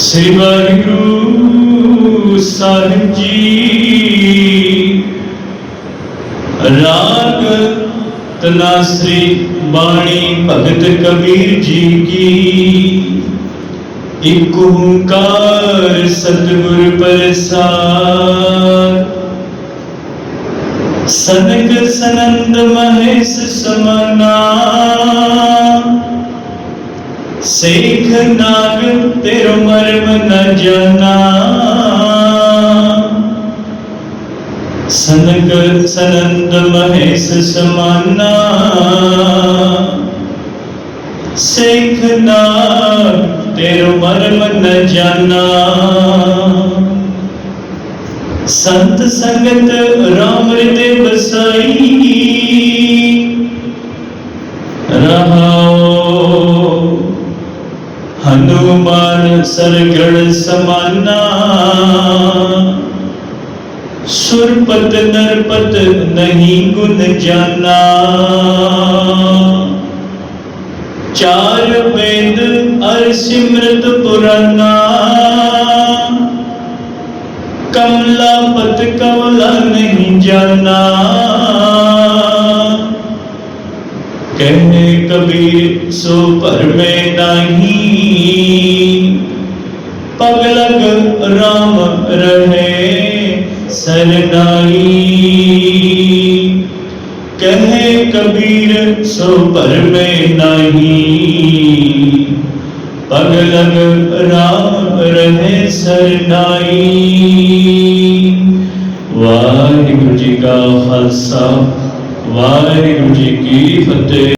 ਸ੍ਰੀ ਵਾਹਿਗੁਰੂ ਸਾਹਿਬ ਜੀ। ਰਾਗ ਤਨਾਸਰੀ ਬਾਣੀ ਭਗਤ ਕਬੀਰ ਜੀ ਕੀ। ਇਕ ਓੰਕਾਰ ਸਤਿਗੁਰ ਪ੍ਰਸਾਦ। ਸਨਕ ਸਨੰਦ ਮਹੇਸ਼ ਸਮਨਾ। ਸੇਖ ਨਾਗ ਤੇਰੋ ਮਰਮ ਨ ਜਾਣਾ ਸਨਕ ਸਨੰਦ ਮਹੇਸ਼ ਸਮਾਨਾ ਸੇਖ ਤੇਰੋ ਮਰਮ ਨ ਜਾਣਾ ਸੰਤ ਸੰਗਤ ਰਾਮ ਰਿਤੇ ਬਸਾਈ ਹਨੂਮਾਨ ਸਰਗਣ ਸਮਾਨਾ ਸੁਰਪਤ ਨਰਪਤ ਨਹੀਂ ਗੁਣ ਜਾਣਾ ਚਾਰ ਵੇਦ ਅਰ ਸਿਮਰਤ ਪੁਰਾਨਾ ਕਮਲਾ ਪਤ ਕਮਲਾ ਨਹੀਂ ਜਾਣਾ ਕਹੇ ਕਬੀਰ ਸੋ ਭਰਮੇ ਨਹੀਂ। ਪਗਲਗ ਰਾਮ ਰਹੇ ਸਰਨਾਈ ਕਹੇ ਕਬੀਰ ਸੋ ਭਰਮੇ ਨਹੀਂ। ਪਗਲਗ ਰਾਮ ਰਹੇ ਸਰਨਾਈ ਵਾਹਿਗੁਰੂ ਜੀ ਕਾ ਖਾਲਸਾ, ਵਾਹਿਗੁਰੂ ਜੀ ਕੀ ਫਤਿਹ।